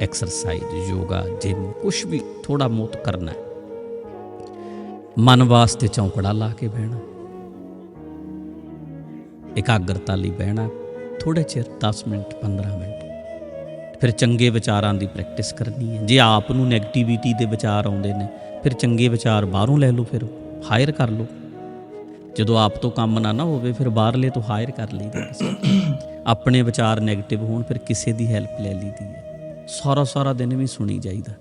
ਐਕਸਰਸਾਈਜ਼ ਯੋਗਾ ਜਿਮ ਕੁਛ ਵੀ ਥੋੜਾ ਬਹੁਤ ਕਰਨਾ ਹੈ। ਮਨ ਵਾਸਤੇ ਚੌਂਕੜਾ ਲਾ ਕੇ ਬਹਿਣਾ। ਇਕਾਗਰਤਾ ਲਈ ਬਹਿਣਾ ਥੋੜੇ ਚਿਰ 10 ਮਿੰਟ 15 ਮਿੰਟ। ਫਿਰ ਚੰਗੇ ਵਿਚਾਰਾਂ ਦੀ ਪ੍ਰੈਕਟਿਸ ਕਰਨੀ ਹੈ। ਜੇ ਆਪ ਨੂੰ 네ਗੇਟਿਵਿਟੀ ਦੇ ਵਿਚਾਰ ਆਉਂਦੇ ਨੇ ਫਿਰ ਚੰਗੇ ਵਿਚਾਰ ਬਾਹਰੋਂ ਲੈ ਲਓ ਫਿਰ ਹਾਇਰ ਕਰ ਲਓ। ਜਦੋਂ ਆਪ ਤੋਂ ਕੰਮ ਨਾ ਨਾ ਹੋਵੇ ਫਿਰ ਬਾਹਰਲੇ ਤੋਂ ਹਾਇਰ ਕਰ ਲਈਦਾ ਆਪਣੇ ਵਿਚਾਰ ਨੈਗੇਟਿਵ ਹੋਣ ਫਿਰ ਕਿਸੇ ਦੀ ਹੈਲਪ ਲੈ ਲਈਦੀ ਹੈ। ਸਾਰਾ ਸਾਰਾ ਦਿਨ ਵੀ ਸੁਣੀ ਜਾਈਦਾ।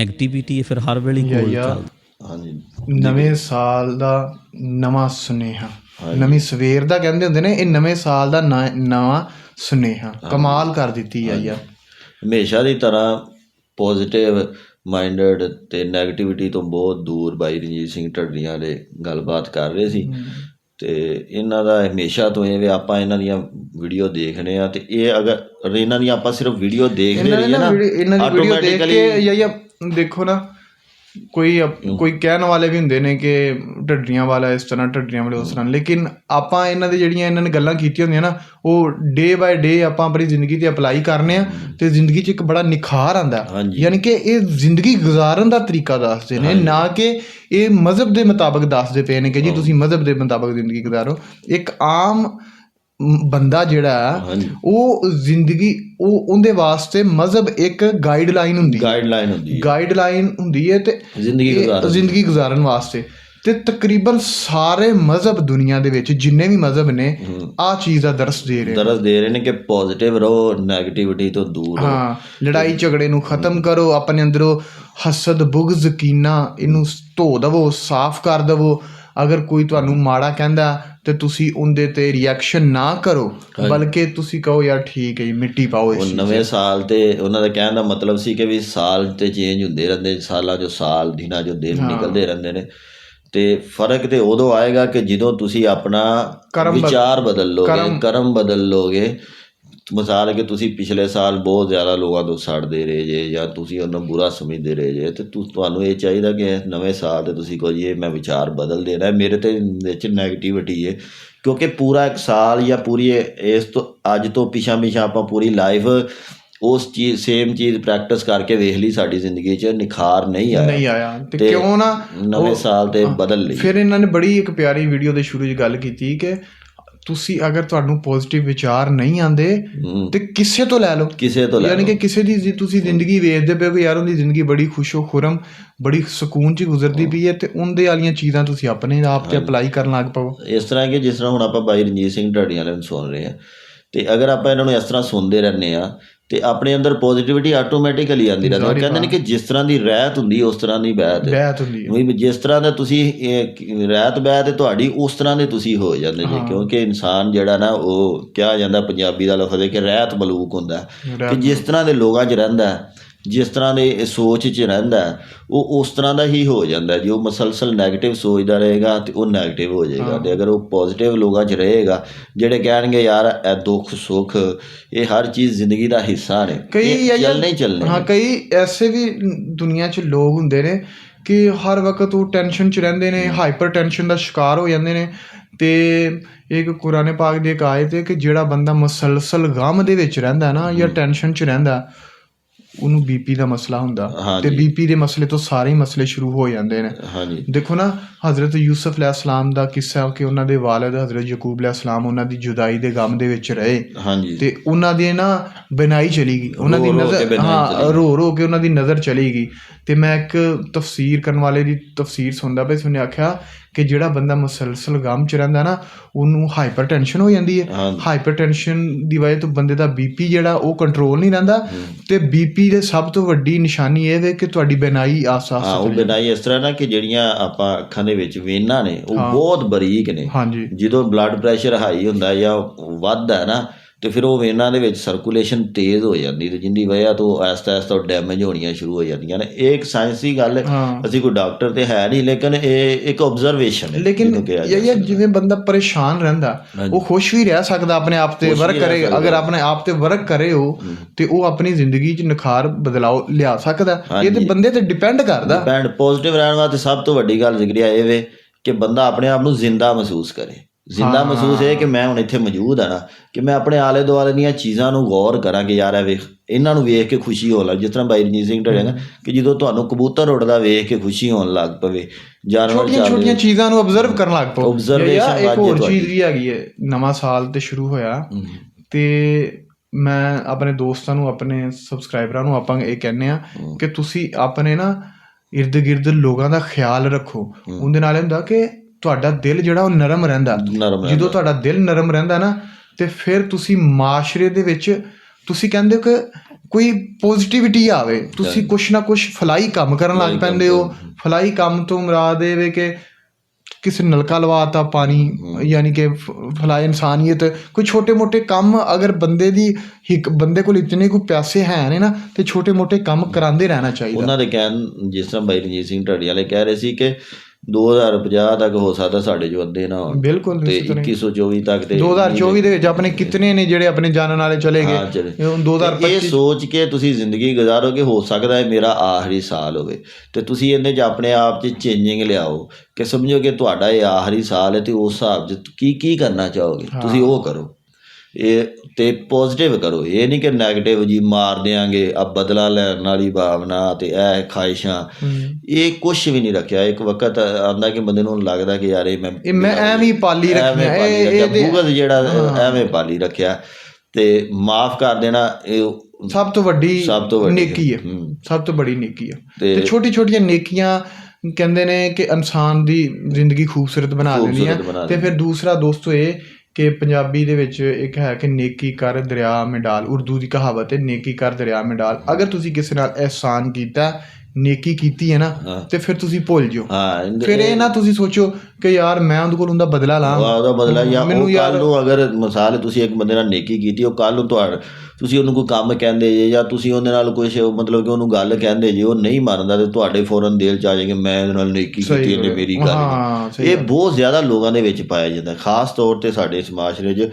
네ਗੇਟਿਵਿਟੀ ਫਿਰ ਹਰ ਵੇਲੇ ਕੋਲ ਚੱਲਦੀ। ਹਾਂਜੀ। ਨਵੇਂ ਸਾਲ ਦਾ ਨਵਾਂ ਸੁਨੇਹਾ। ਨਵੀਂ ਸਵੇਰ ਦਾ ਕਹਿੰਦੇ ਹੁੰਦੇ ਨੇ ਇਹ ਨਵੇਂ ਸਾਲ ਦਾ ਨਵਾਂ ਸੁਨੇਹਾ। ਕਮਾਲ ਕਰ ਦਿੱਤੀ ਆ ਯਾਰ। ਹਮੇਸ਼ਾ ਦੀ ਤਰ੍ਹਾਂ ਪੋਜ਼ਿਟਿਵ ਮਾਈਂਡਡ ਤੇ 네ਗੇਟਿਵਿਟੀ ਤੋਂ ਬਹੁਤ ਦੂਰ ਬਾਈ ਰਣਜੀਤ ਸਿੰਘ ਢੱਡੀਆਂ ਦੇ ਗੱਲਬਾਤ ਕਰ ਰਹੇ ਸੀ। ਤੇ ਇਹਨਾਂ ਦਾ ਹਮੇਸ਼ਾ ਤੋਂ ਇਹ ਵੀ ਆਪਾਂ ਇਹਨਾਂ ਦੀਆਂ ਵੀਡੀਓ ਦੇਖਨੇ ਆ ਤੇ ਇਹ ਅਗਰ ਇਹਨਾਂ ਦੀਆਂ ਆਪਾਂ ਸਿਰਫ ਵੀਡੀਓ ਦੇਖਦੇ ਰਹੀਏ ਨਾ ਨਾ ਵੀਡੀਓ- ਇਹਨਾਂ ਦੀ ਵੀਡੀਓ ਦੇਖ automatically- ਕੇ ਜਾਂ ਜਾਂ ਦੇਖੋ ਨਾ ਕੋਈ ਕੋਈ ਕਹਿਣ ਵਾਲੇ ਵੀ ਹੁੰਦੇ ਨੇ ਕਿ ਢੱਡਰੀਆਂ ਵਾਲਾ ਇਸ ਤਰ੍ਹਾਂ ਢੱਡਰੀਆਂ ਵਾਲੇ ਉਸ ਤਰ੍ਹਾਂ। ਲੇਕਿਨ ਆਪਾਂ ਇਹਨਾਂ ਦੇ ਜਿਹੜੀਆਂ ਇਹਨਾਂ ਨੇ ਗੱਲਾਂ ਕੀਤੀਆਂ ਹੁੰਦੀਆਂ ਨਾ ਉਹ ਡੇ ਬਾਏ ਡੇ ਆਪਾਂ ਆਪਣੀ ਜ਼ਿੰਦਗੀ ਤੇ ਅਪਲਾਈ ਕਰਨੇ ਆ ਤੇ ਜ਼ਿੰਦਗੀ 'ਚ ਇੱਕ ਬੜਾ ਨਿਖਾਰ ਆਂਦਾ। ਯਾਨੀ ਕਿ ਇਹ ਜ਼ਿੰਦਗੀ ਗੁਜ਼ਾਰਨ ਦਾ ਤਰੀਕਾ ਦੱਸਦੇ ਨੇ ਨਾ ਕਿ ਇਹ ਮਜ਼ਹਬ ਦੇ ਮੁਤਾਬਕ ਦੱਸਦੇ ਪਏ ਨੇ ਕਿ ਜੀ ਤੁਸੀਂ ਮਜ਼ਹਬ ਦੇ ਮੁਤਾਬਕ ਜ਼ਿੰਦਗੀ ਗੁਜ਼ਾਰੋ। ਇੱਕ ਆਮ ਬੰਦਾ ਜਿਹੜਾ ਉਹ ਜ਼ਿੰਦਗੀ ਉਹ ਉਹਦੇ ਵਾਸਤੇ ਮਜ਼ਹਬ ਇੱਕ ਗਾਈਡਲਾਈਨ ਹੁੰਦੀ ਹੈ। ਗਾਈਡਲਾਈਨ ਹੁੰਦੀ ਹੈ। ਗਾਈਡਲਾਈਨ ਹੁੰਦੀ ਹੈ ਤੇ ਜ਼ਿੰਦਗੀ ਗੁਜ਼ਾਰਨ। ਜ਼ਿੰਦਗੀ ਗੁਜ਼ਾਰਨ ਵਾਸਤੇ। ਤੇ ਤਕਰੀਬਨ ਸਾਰੇ ਮਜ਼ਹਬ ਦੁਨੀਆ ਦੇ ਵਿੱਚ ਜਿੰਨੇ ਵੀ ਮਜ਼ਹਬ ਨੇ ਆ ਚੀਜ਼ ਦਾ ਦਰਸ ਦੇ ਰਹੇ ਨੇ। ਦਰਸ ਦੇ ਰਹੇ ਨੇ ਕਿ ਪੋਜ਼ਿਟਿਵ ਰਹੋ 네ਗੇਟਿਵਿਟੀ ਤੋਂ ਦੂਰ ਰਹੋ। ਹਾਂ ਲੜਾਈ ਝਗੜੇ ਨੂੰ ਖਤਮ ਕਰੋ ਆਪਣੇ ਅੰਦਰੋਂ ਹਸਦ ਬੁਗਜ਼ ਕੀਨਾ ਇਹਨੂੰ ਧੋ ਦਵੋ ਸਾਫ਼ ਕਰ ਦਵੋ। ਅਗਰ ਕੋਈ ਤੁਹਾਨੂੰ ਮਾੜਾ ਕਹਿੰਦਾ ਤੇ ਤੁਸੀਂ ਉਹਦੇ ਤੇ ਰਿਐਕਸ਼ਨ ਨਾ ਕਰੋ ਬਲਕਿ ਤੁਸੀਂ ਕਹੋ ਯਾਰ ਠੀਕ ਹੈ ਮਿੱਟੀ ਪਾਓ ਇਸ ਉਹ ਨਵੇਂ ਸਾਲ ਤੇ ਉਹਨਾਂ ਦਾ ਕਹਿਣ ਦਾ ਮਤਲਬ ਸੀ ਕਿ ਵੀ ਸਾਲ ਤੇ ਚੇਂਜ ਹੁੰਦੇ ਰਹਿੰਦੇ ਸਾਲਾਂ ਜੋ ਸਾਲ ਦਿਨਾਂ ਜੋ ਦਿਨ ਨਿਕਲਦੇ ਰਹਿੰਦੇ ਨੇ। ਤੇ ਫ਼ਰਕ ਤੇ ਉਦੋਂ ਆਏਗਾ ਕਿ ਜਦੋਂ ਤੁਸੀਂ ਆਪਣਾ ਵਿਚਾਰ ਬਦਲ ਲੋਗੇ ਕਰਮ ਬਦਲ ਲੋਗੇ ਮਿਸਾਲ ਕਿ ਤੁਸੀਂ ਪਿਛਲੇ ਸਾਲ ਬਹੁਤ ਜ਼ਿਆਦਾ ਲੋਕਾਂ ਤੋਂ ਸੜਦੇ ਰਹੇ ਜੇ ਜਾਂ ਤੁਸੀਂ ਉਹਨਾਂ ਬੁਰਾ ਸਮਝਦੇ ਰਹੇ ਜੇ ਤੇ ਤੁਹਾਨੂੰ ਇਹ ਚਾਹੀਦਾ ਕਿ ਨਵੇਂ ਸਾਲ ਤੇ ਤੁਸੀਂ ਕਹੋ ਜੀ ਇਹ ਮੈਂ ਵਿਚਾਰ ਬਦਲ ਦੇਣਾ ਮੇਰੇ ਤੇ ਵਿੱਚ 네ਗੇਟਿਵਿਟੀ ਹੈ ਕਿਉਂਕਿ ਪੂਰਾ ਇੱਕ ਸਾਲ ਜਾਂ ਪੂਰੀ ਇਸ ਤੋਂ ਅੱਜ ਤੋਂ ਪਿਛਾ ਪਿਛਾ ਆਪਾਂ ਪੂਰੀ ਲਾਈਫ ਉਸ ਚੀਜ਼ ਸੇਮ ਚੀਜ਼ ਪ੍ਰੈਕਟਿਸ ਕਰਕੇ ਵੇਖ ਲਈ ਸਾਡੀ ਜ਼ਿੰਦਗੀ 'ਚ ਨਿਖਾਰ ਨਹੀਂ ਆਇਆ। ਨਹੀਂ ਆਇਆ। ਤੇ ਕਿਉਂ ਨਾ ਨਵੇਂ ਸਾਲ ਤੇ ਬਦਲ ਲਈ। ਫਿਰ ਇਹਨਾਂ ਨੇ ਬੜੀ ਇੱਕ ਪਿਆਰੀ ਵੀਡੀਓ ਦੇ ਸ਼ੁਰੂ 'ਚ ਗੱਲ ਕੀਤੀ ਕਿ ਤੁਸੀਂ ਅਗਰ ਤੁਹਾਨੂੰ ਪੋਜ਼ਿਟਿਵ ਵਿਚਾਰ ਨਹੀਂ ਆਉਂਦੇ ਹੂੰ, ਤੇ ਕਿਸੇ ਤੋਂ ਲੈ ਲਓ। ਕਿਸੇ ਤੋਂ ਲੈ ਯਾਨੀ। ਕਿ ਕਿਸੇ ਦੀ ਜੀ ਤੁਸੀਂ ਜ਼ਿੰਦਗੀ ਵੇਖਦੇ ਪਏ ਹੋ ਕਿ ਯਾਰ ਉਹਦੀ ਜ਼ਿੰਦਗੀ ਬੜੀ ਖੁਸ਼ੋ ਖੁਰਮ ਬੜੀ ਸਕੂਨ 'ਚ ਗੁਜ਼ਰਦੀ ਪਈ ਹੈ ਤੇ ਉਹਦੇ ਵਾਲੀਆਂ ਚੀਜ਼ਾਂ ਤੁਸੀਂ ਆਪਣੇ ਆਪ ਤੇ ਅਪਲਾਈ ਕਰਨ ਲੱਗ ਪਵੋ। ਇਸ ਤਰ੍ਹਾਂ ਕਿ ਜਿਸ ਤਰ੍ਹਾਂ ਹੁਣ ਆਪਾਂ ਬਾਈ ਰਣਜੀਤ ਸਿੰਘ ਢਾਡੀਆਂ ਵਾਲਿਆਂ ਨੂੰ ਸੁਣ ਰਹੇ ਆ ਤੇ ਅਗਰ ਆਪਾਂ ਇਹਨਾਂ ਨੂੰ ਇਸ ਤਰ੍ਹਾਂ ਸੁਣਦੇ ਰਹਿੰਦੇ ਆ ਤੇ ਆਪਣੇ ਅੰਦਰ ਪੋਜ਼ਿਟਿਵਿਟੀ ਆਟੋਮੈਟਿਕਲੀ ਆਉਂਦੀ ਰਹਿੰਦੀ ਹੈ। ਕਹਿੰਦੇ ਨੇ ਕਿ ਜਿਸ ਤਰ੍ਹਾਂ ਦੀ ਰਹਿਤ ਹੁੰਦੀ ਉਸ ਤਰ੍ਹਾਂ ਦੀ ਬੈਤ ਹੁੰਦੀ ਹੈ। ਵੀ ਜਿਸ ਤਰ੍ਹਾਂ ਦਾ ਤੁਸੀਂ ਰਹਿਤ ਬੈਤ ਹੈ ਤੁਹਾਡੀ ਉਸ ਤਰ੍ਹਾਂ ਦੇ ਤੁਸੀਂ ਹੋ ਜਾਂਦੇ ਜੀ ਕਿਉਂਕਿ ਇਨਸਾਨ ਜਿਹੜਾ ਨਾ ਉਹ ਕਿਹਾ ਜਾਂਦਾ ਪੰਜਾਬੀ ਦਾ ਲਫ਼ਜ਼ ਹੈ ਕਿ ਰਹਿਤ ਮਲੂਕ ਹੁੰਦਾ। ਕਿ ਜਿਸ ਤਰ੍ਹਾਂ ਦੇ ਲੋਕਾਂ 'ਚ ਰਹਿੰਦਾ ਹੈ, ਜਿਸ ਤਰ੍ਹਾਂ ਦੇ ਸੋਚ 'ਚ ਰਹਿੰਦਾ ਉਹ ਉਸ ਤਰ੍ਹਾਂ ਦਾ ਹੀ ਹੋ ਜਾਂਦਾ। ਜੇ ਉਹ ਮਸਲਸਲ 네ਗੇਟਿਵ ਸੋਚਦਾ ਰਹੇਗਾ ਤੇ ਉਹ 네ਗੇਟਿਵ ਹੋ ਜਾਏਗਾ। ਤੇ ਅਗਰ ਉਹ ਪੋਜ਼ਿਟਿਵ ਲੋਕਾਂ 'ਚ ਰਹੇਗਾ ਜਿਹੜੇ ਕਹਿਣਗੇ ਯਾਰ ਇਹ ਦੁੱਖ ਸੁੱਖ ਇਹ ਹਰ ਚੀਜ਼ ਜ਼ਿੰਦਗੀ ਦਾ ਹਿੱਸਾ ਨੇ। ਕਈ ਚੱਲਣੇ ਚੱਲਣੇ ਹਾਂ। ਕਈ ਐਸੇ ਵੀ ਦੁਨੀਆ 'ਚ ਲੋਕ ਹੁੰਦੇ ਨੇ ਕਿ ਹਰ ਵਕਤ ਉਹ ਟੈਨਸ਼ਨ 'ਚ ਰਹਿੰਦੇ ਨੇ ਹਾਈਪਰ ਟੈਨਸ਼ਨ ਦਾ ਸ਼ਿਕਾਰ ਹੋ ਜਾਂਦੇ ਨੇ। ਤੇ ਇੱਕ ਕੁਰਾਨੇ ਪਾਕ ਦੀ ਇੱਕ ਆਇਤ ਹੈ ਕਿ ਜਿਹੜਾ ਬੰਦਾ ਮਸਲਸਲ ਗਮ ਦੇ ਵਿੱਚ ਰਹਿੰਦਾ ਨਾ ਜਾਂ ਟੈਨਸ਼ਨ 'ਚ ਰਹਿੰਦਾ ਉਹਨੂੰ ਬੀਪੀ ਦਾ ਮਸਲਾ ਹੁੰਦਾ। ਤੇ ਬੀਪੀ ਦੇ ਮਸਲੇ ਤੋਂ ਸਾਰੇ ਹੀ ਮਸਲੇ ਸ਼ੁਰੂ ਹੋ ਜਾਂਦੇ ਨੇ। ਹਾਂਜੀ। ਦੇਖੋ ਨਾ ਹਜ਼ਰਤ ਯੂਸਫ ਅਲੈਹਿਸਲਾਮ ਦਾ ਕਿੱਸਾ ਕਿ ਉਹਨਾਂ ਦੇ ਵਾਲਿਦ ਹਜ਼ਰਤ ਯਕੂਬ ਅਲੈਹਿਸਲਾਮ ਉਹਨਾਂ ਦੀ ਜੁਦਾਈ ਦੇ ਗਮ ਦੇ ਵਿੱਚ ਰਹੇ। ਹਾਂਜੀ। ਤੇ ਉਹਨਾਂ ਦੀ ਨਾ ਬਿਨਾਈ ਚਲੀ ਗਈ ਉਹਨਾਂ ਦੀ ਨਜ਼ਰ ਹਾਂ ਰੋ ਰੋ ਕੇ ਉਹਨਾਂ ਦੀ ਨਜ਼ਰ ਚਲੀ ਗਈ ਤੇ ਮੈਂ ਇੱਕ ਤਫਸੀਰ ਕਰਨ ਵਾਲੇ ਦੀ ਤਫਸੀਰ ਸੁਣਦਾ ਪਿਆ ਸੀ ਉਹਨੇ ਆਖਿਆ ਕਿ ਜਿਹੜਾ ਬੰਦਾ ਮੁਸਲਸਲ ਗਮ ਚ ਰਹਿੰਦਾ ਨਾ ਉਹਨੂੰ ਹਾਈਪਰਟੈਂਸ਼ਨ ਹੋ ਜਾਂਦੀ ਹੈ। ਹਾਈਪਰਟੈਂਸ਼ਨ ਦੀ ਵਜ੍ਹਾ ਤੋਂ ਬੰਦੇ ਦਾ ਬੀਪੀ ਜਿਹੜਾ ਉਹ ਕੰਟਰੋਲ ਨਹੀਂ ਰਹਿੰਦਾ। ਤੇ ਬੀਪੀ ਦੇ ਸਭ ਤੋਂ ਵੱਡੀ ਨਿਸ਼ਾਨੀ ਇਹ ਹੈ ਕਿ ਤੁਹਾਡੀ ਬਿਨਾਈ ਆਸ-ਆਸ ਹਾਂ ਉਹ ਬਿਨਾਈ ਇਸ ਤਰ੍ਹਾਂ ਨਾ ਕਿ ਜਿਹੜੀਆਂ ਆਪਾਂ ਅੱਖਾਂ ਦੇ ਵਿੱਚ ਵੇਨਾਂ ਨੇ ਉਹ ਬਹੁਤ ਬਰੀਕ ਨੇ। ਹਾਂਜੀ। ਜਦੋਂ ਬਲੱਡ ਪ੍ਰੈਸ਼ਰ ਹਾਈ ਹੁੰਦਾ ਜਾਂ ਵੱਧਦਾ ਹੈ ਨਾ ਤੇ ਫਿਰ ਉਹ ਵੇਨਾਂ ਦੇ ਵਿੱਚ ਸਰਕੂਲੇਸ਼ਨ ਤੇਜ਼ ਹੋ ਜਾਂਦੀ ਤੇ ਜਿੰਦੀ ਵਜ੍ਹਾ ਤੋਂ ਆਹਿਸਤਾ ਆਹਿਸਤਾ ਡੈਮੇਜ ਹੋਣੀਆਂ ਸ਼ੁਰੂ ਹੋ ਜਾਂਦੀਆਂ ਨੇ। ਇਹ ਇੱਕ ਸਾਇੰਸੀ ਗੱਲ ਹੈ। ਹਾਂ। ਅਸੀਂ ਕੋਈ ਡਾਕਟਰ ਤੇ ਹੈ ਨਹੀਂ ਲੇਕਿਨ ਇਹ ਇੱਕ ਆਬਜ਼ਰਵੇਸ਼ਨ ਹੈ ਲੇਕਿਨ ਇਹ ਜਿਵੇਂ ਬੰਦਾ ਪਰੇਸ਼ਾਨ ਰਹਿੰਦਾ। ਉਹ ਖੁਸ਼ ਵੀ ਰਹਿ ਸਕਦਾ ਆਪਣੇ ਆਪ ਤੇ ਵਰਕ ਕਰੇ। ਅਗਰ ਆਪਣੇ ਆਪ ਤੇ ਵਰਕ ਕਰੇ ਉਹ ਤੇ ਉਹ ਆਪਣੀ ਜ਼ਿੰਦਗੀ 'ਚ ਨਿਖਾਰ ਬਦਲਾਓ ਲਿਆ ਸਕਦਾ। ਇਹ ਤੇ। ਬੰਦੇ ਤੇ ਡਿਪੈਂਡ ਕਰਦਾ। ਡਿਪੈਂਡ ਪੋਜ਼ਿਟਿਵ ਰਹਿਣ ਵਾਸਤੇ ਸਭ ਤੋਂ ਵੱਡੀ ਗੱਲ ਜ਼ਿਕਰਿਆ ਇਹ ਵੇ ਕਿ ਬੰਦਾ ਆਪਣੇ ਆਪ ਨੂੰ ਜ਼ਿੰਦਾ ਮਹਿਸੂਸ ਕਰੇ। ਜ਼ਿੰਦਾ। ਮਹਿਸੂਸ ਇਹ ਕਿ ਮੈਂ ਹੁਣ ਇੱਥੇ ਮੌਜੂਦ ਆ ਨਾ ਕਿ ਮੈਂ ਆਪਣੇ ਆਲੇ ਦੁਆਲੇ ਦੀਆਂ ਚੀਜ਼ਾਂ ਨੂੰ ਗੌਰ ਕਰਾਂ ਕਿ ਯਾਰ ਇਹ ਵੇਖ ਇਹਨਾਂ ਨੂੰ ਵੇਖ ਕੇ ਖੁਸ਼ੀ ਹੋਣ ਲੱਗ ਜਿਸ ਤਰ੍ਹਾਂ ਬਾਈ ਰਣਜੀਤ ਸਿੰਘ ਢੜਿਆ ਨਾ ਕਿ ਜਦੋਂ ਤੁਹਾਨੂੰ ਕਬੂਤਰ ਉੱਡਦਾ ਵੇਖ ਕੇ ਖੁਸ਼ੀ ਹੋਣ ਲੱਗ ਪਵੇ ਜਾਨਵਰ ਚੱਲਦੇ ਛੋਟੀਆਂ ਚੀਜ਼ਾਂ ਨੂੰ ਆਬਜ਼ਰਵ ਕਰਨ ਲੱਗ ਪਓ। ਜਾਂ ਇੱਕ ਹੋਰ। ਚੀਜ਼ ਵੀ ਹੈਗੀ ਹੈ ਨਵਾਂ ਸਾਲ ਤੇ ਸ਼ੁਰੂ ਹੋਇਆ ਤੇ ਮੈਂ ਆਪਣੇ ਦੋਸਤਾਂ ਨੂੰ ਆਪਣੇ ਸਬਸਕ੍ਰਾਈਬਰਾਂ ਨੂੰ ਆਪਾਂ ਇਹ ਕਹਿੰਨੇ ਆ ਕਿ ਤੁਸੀਂ ਆਪਣੇ ਨਾ ਇਰਦ ਗਿਰਦ ਲੋਕਾਂ ਦਾ ਖਿਆਲ ਰੱਖੋ। ਉਹਦੇ ਨਾਲ ਇਹ ਹੁੰਦਾ ਕਿ ਤੁਹਾਡਾ ਦਿਲ ਜਿਹੜਾ ਉਹ ਨਰਮ ਰਹਿੰਦਾ। ਜਦੋਂ ਤੁਹਾਡਾ ਦਿਲ ਨਰਮ ਰਹਿੰਦਾ ਨਾ ਤੇ ਫਿਰ ਤੁਸੀਂ ਮਾਸ਼ਰੇ ਦੇ ਵਿੱਚ ਤੁਸੀਂ ਕਹਿੰਦੇ ਹੋ ਕਿ ਕੋਈ ਪੋਜ਼ਿਟਿਵਿਟੀ ਆਵੇ। ਤੁਸੀਂ ਕੁਛ ਨਾ ਕੁਛ ਫਲਾਈ ਕੰਮ ਕਰਨ ਲੱਗ ਪੈਂਦੇ ਹੋ। ਫਲਾਈ ਕੰਮ ਤੋਂ ਮੁਰਾਦ ਇਹ ਵੇ ਕਿ ਕਿਸੇ ਨਲਕਾ ਲਵਾਤਾ ਪਾਣੀ ਯਾਨੀ ਕਿ ਫ- ਫਲਾਈ ਇਨਸਾਨੀਅਤ। ਕੋਈ ਛੋਟੇ ਮੋਟੇ ਕੰਮ ਅਗਰ ਬੰਦੇ ਦੀ ਇੱਕ ਬੰਦੇ ਕੋਲ ਇਤਨੇ ਕੋ ਪੈਸੇ ਹੈ ਨੇ ਨਾ ਤੇ ਛੋਟੇ ਮੋਟੇ ਕੰਮ ਕਰਾਉਂਦੇ ਰਹਿਣਾ ਚਾਹੀਦਾ। ਉਹਨਾਂ ਦੇ ਕਹਿਣ ਜਿਸ ਤਰ੍ਹਾਂ ਬਾਈ ਰਣਜੀਤ ਸਿੰਘ ਢੜੀ ਵਾਲੇ ਕਹਿ ਰਹੇ ਸੀ ਕਿ 2050 ਤੱਕ ਹੋ ਸਕਦਾ ਸਾਡੇ ਜੋ ਅੱਧੇ ਨਾ ਹੋਣ। ਬਿਲਕੁਲ ਤੇ ਇਸੇ ਤਰ੍ਹਾਂ ਹੀ। 2124 ਤੱਕ ਤੇ 2024 ਦੇ ਵਿੱਚ ਆਪਣੇ ਕਿਤਨੇ ਨੇ ਜਿਹੜੇ ਆਪਣੇ ਜਾਣਨ ਵਾਲੇ ਚਲੇ ਗਏ? ਚਲੇ। ਇਹ ਹੁਣ ਤੇ 2025 ਇਹ ਸੋਚ ਕੇ ਤੁਸੀਂ ਜ਼ਿੰਦਗੀ ਗੁਜ਼ਾਰੋਗੇ ਹੋ ਸਕਦਾ ਹੈ ਮੇਰਾ ਆਖਰੀ ਸਾਲ ਹੋਵੇ। ਤੇ ਤੁਸੀਂ ਇਹਦੇ 'ਚ ਆਪਣੇ ਆਪ 'ਚ ਚੇਂਜਿੰਗ ਲਿਆਓ ਕਿ ਸਮਝੋ ਕਿ ਤੁਹਾਡਾ ਇਹ ਆਖਰੀ ਸਾਲ ਹੈ ਤੇ ਉਸ ਹਿਸਾਬ 'ਚ ਕੀ ਕੀ ਕਰਨਾ ਚਾਹੋਗੇ? ਤੁਸੀਂ ਉਹ ਕਰੋ। ਇਹ ਤੇ ਪੋਜ਼ਿਟਿਵ ਕਰੋ। ਇਹ ਨਹੀਂ ਕਿ 네ਗੇਟਿਵ ਜੀ ਮਾਰ ਦਿਆਂਗੇ ਆ ਬਦਲਾ ਲੈਣ ਵਾਲੀ ਭਾਵਨਾ ਤੇ ਇਹ ਖਾਹਿਸ਼ਾਂ। ਇਹ ਕੁਝ ਵੀ ਨਹੀਂ ਰੱਖਿਆ। ਇੱਕ ਵਕਤ ਆਉਂਦਾ ਕਿ ਬੰਦੇ ਨੂੰ ਲੱਗਦਾ ਕਿ ਯਾਰ ਇਹ ਮੈਂ ਮੈਂ ਐਵੇਂ ਪਾਲੀ ਰੱਖੀਆਂ। ਇਹ ਬੁਗਜ਼ ਜਿਹੜਾ ਐਵੇਂ ਪਾਲੀ ਰੱਖਿਆ। ਤੇ ਮਾਫ ਕਰ ਦੇਣਾ ਇਹ ਸਭ ਤੋਂ ਵੱਡੀ ਨੇਕੀ ਹੈ। ਸਭ ਤੋਂ ਬੜੀ ਨੇਕੀ ਹੈ ਤੇ- ਛੋਟੀ ਛੋਟੀਆਂ ਨੇਕੀਆਂ ਕਹਿੰਦੇ ਨੇ ਕਿ ਇਨਸਾਨ ਦੀ ਜ਼ਿੰਦਗੀ ਖੂਬਸੂਰਤ ਬਣਾ ਦਿੰਦੀਆਂ। ਤੇ ਫਿਰ ਦੂਸਰਾ ਦੋਸਤੋ ਇਹ ਕਿ ਪੰਜਾਬੀ ਦੇ ਵਿੱਚ ਇੱਕ ਹੈ ਕਿ ਨੇਕੀ ਕਰ ਦਰਿਆ ਮੇਂ ਡਾਲ, ਉਰਦੂ ਦੀ ਕਹਾਵਤ ਹੈ, ਨੇਕੀ ਕਰ ਦਰਿਆ ਮੇਂ ਡਾਲ। ਅਗਰ ਤੁਸੀਂ ਕਿਸੇ ਨਾਲ ਅਹਿਸਾਨ ਕੀਤਾ ਨੇਕੀ ਕੀਤੀ ਹੈ ਨਾ। ਤੇ ਫਿਰ ਤੁਸੀਂ ਭੁੱਲ ਜਾਓ। ਹਾਂ ਫਿਰ ਇਹ ਨਾ ਤੁਸੀਂ ਸੋਚੋ ਕਿ ਯਾਰ ਮੈਂ ਉਹਦੇ ਕੋਲ ਉਹਦਾ ਬਦਲਾ ਲਾਂ। ਉਹਦਾ ਬਦਲਾ ਜਾਂ ਮੈਨੂੰ ਕੱਲ ਨੂੰ ਅਗਰ ਮਿਸਾਲ ਤੁਸੀਂ ਇੱਕ ਬੰਦੇ ਨਾਲ ਨੇਕੀ ਕੀਤੀ ਉਹ ਕੱਲ ਨੂੰ ਤੁਹਾਡਾ ਤੁਸੀਂ ਉਹਨੂੰ ਕੋਈ ਕੰਮ ਕਹਿੰਦੇ ਜੇ ਜਾਂ ਤੁਸੀਂ ਉਹਦੇ ਨਾਲ ਕੁਝ ਮਤਲਬ ਕਿ ਉਹਨੂੰ ਗੱਲ ਕਹਿੰਦੇ ਜੇ ਉਹ ਨਹੀਂ ਮੰਨਦਾ ਤੇ ਤੁਹਾਡੇ ਫੌਰਨ ਦਿਲ ਚ ਆ ਜਾਏਗਾ ਮੈਂ ਇਹਦੇ ਨਾਲ ਨੇਕੀ ਕੀਤੀ ਇਹਨੇ। ਮੇਰੀ ਗੱਲ ਇਹ ਬਹੁਤ ਜ਼ਿਆਦਾ ਲੋਕਾਂ ਦੇ ਵਿੱਚ ਪਾਇਆ ਜਾਂਦਾ। ਖਾਸ ਤੌਰ ਤੇ ਸਾਡੇ ਸਮਾਜ ਵਿੱਚ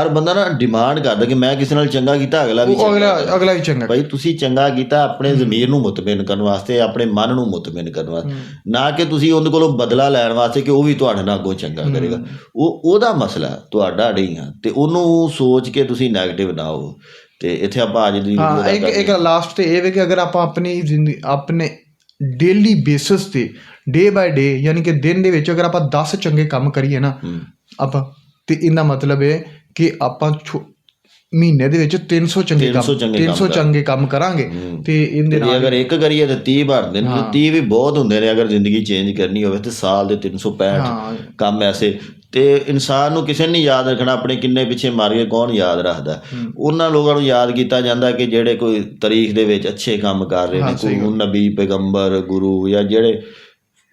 ਹਰ ਬੰਦਾ ਨਾ ਡਿਮਾਂਡ ਕਰਦਾ ਕਿ ਮੈਂ ਕਿਸੇ ਨਾਲ ਚੰਗਾ ਕੀਤਾ ਅਗਲਾ ਵੀ ਉਹ ਅਗਲਾ। ਅਗਲਾ ਹੀ ਚੰਗਾ ਭਾਈ ਤੁਸੀਂ ਚੰਗਾ ਕੀਤਾ ਆਪਣੇ ਜ਼ਮੀਰ ਨੂੰ ਮੁਤਮਿਨ ਕਰਨ ਵਾਸਤੇ ਆਪਣੇ ਮਨ ਨੂੰ ਮੁਤਮਿਨ ਕਰਨ ਵਾਸਤੇ। ਨਾ ਕਿ ਤੁਸੀਂ ਉਹਦੇ ਕੋਲੋਂ ਬਦਲਾ ਲੈਣ ਵਾਸਤੇ ਕਿ ਉਹ ਵੀ ਤੁਹਾਡੇ ਨਾਲ ਅੱਗੋਂ ਚੰਗਾ ਕਰੇਗਾ। ਉਹ ਉਹਦਾ ਮਸਲਾ ਤੁਹਾਡਾ ਨਹੀਂ ਆ। ਤੇ ਉਹਨੂੰ ਸੋਚ ਕੇ ਤੁਸੀਂ 네ਗੇਟਿਵ ਨਾ ਹੋ। ਤੇ ਇੱਥੇ ਆਪਾਂ ਅੱਜ ਦੀ ਹਾਂ ਇੱਕ ਇੱਕ ਲਾਸਟ ਤੇ ਇਹ ਵੇ ਕਿ ਅਗਰ ਆਪਾਂ ਆਪਣੀ ਜ਼ਿੰਦਗੀ ਆਪਣੇ ਡੇਲੀ ਬੇਸਿਸ ਤੇ ਡੇ ਬਾਏ ਡੇ ਯਾਨੀ ਕਿ ਦਿਨ ਦੇ ਵਿੱਚ ਅਗਰ ਆਪਾਂ 10 ਚੰਗੇ ਕੰਮ ਕਰੀਏ ਨਾ। ਆਪਾਂ ਤੇ ਇਹਦਾ ਮਤਲਬ ਹੈ ਕਿ ਆਪਾਂ ਮਹੀਨੇ ਦੇ ਵਿੱਚ 300 ਚੰਗੇ 300 ਕੰਮ ਚੰਗੇ 300 ਕੰਮ ਚੰਗੇ ਕੰਮ ਕਰਾਂਗੇ। ਤੇ ਇਹਦੇ ਨਾਲ ਅਗਰ ਇੱਕ ਕਰੀਏ ਤੇ 30 ਬਣਦੇ ਨੇ। 30 ਵੀ ਬਹੁਤ ਹੁੰਦੇ ਨੇ ਅਗਰ ਜ਼ਿੰਦਗੀ ਚੇਂਜ ਕਰਨੀ ਹੋਵੇ ਤੇ ਸਾਲ ਦੇ 365 ਹਾਂ। ਕੰਮ ਐਸੇ। ਤੇ ਇਨਸਾਨ ਨੂੰ ਕਿਸੇ ਨੇ ਨਹੀਂ ਯਾਦ ਰੱਖਣਾ ਆਪਣੇ ਕਿੰਨੇ ਪਿੱਛੇ ਮਾਰ ਗਏ ਕੌਣ ਯਾਦ ਰੱਖਦਾ? ਉਹਨਾਂ ਲੋਕਾਂ ਨੂੰ ਯਾਦ ਕੀਤਾ ਜਾਂਦਾ ਕਿ ਜਿਹੜੇ ਕੋਈ ਤਾਰੀਖ ਦੇ ਵਿੱਚ ਅੱਛੇ ਕੰਮ ਕਰ ਰਹੇ ਨੇ ਕੋਈ ਨਬੀ ਪੈਗੰਬਰ ਗੁਰੂ ਜਾਂ ਜਿਹੜੇ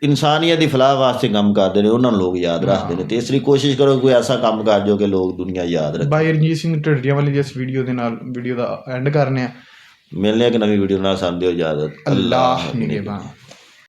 ਇਨਸਾਨੀਅਤ ਦੀ ਫਲਾਹ ਵਾਸਤੇ ਕੰਮ ਕਰਦੇ ਨੇ ਉਹਨਾਂ ਨੂੰ ਲੋਕ ਯਾਦ ਰੱਖਦੇ ਨੇ। ਤੇ ਇਸ ਲਈ ਕੋਸ਼ਿਸ਼ ਕਰੋ ਕੋਈ ਐਸਾ ਕੰਮ ਕਰ ਜੋ ਕਿ ਲੋਕ ਦੁਨੀਆ ਯਾਦ ਰੱਖੇ। ਬਾਈ ਰਣਜੀਤ ਸਿੰਘ ਢੱਡੀਆਂ ਵਾਲੀ ਇਸ ਵੀਡੀਓ ਦੇ ਨਾਲ ਵੀਡੀਓ ਦਾ ਐਂਡ ਕਰਨੇ ਆ ਮਿਲਨੇ ਇੱਕ ਨਵੀਂ ਵੀਡੀਓ ਨਾਲ ਸਾਨੂੰ ਦਿਓ ਇਜਾਜ਼ਤ ਅੱਲਾਹ ਨਿਗਹਿਬਾਨ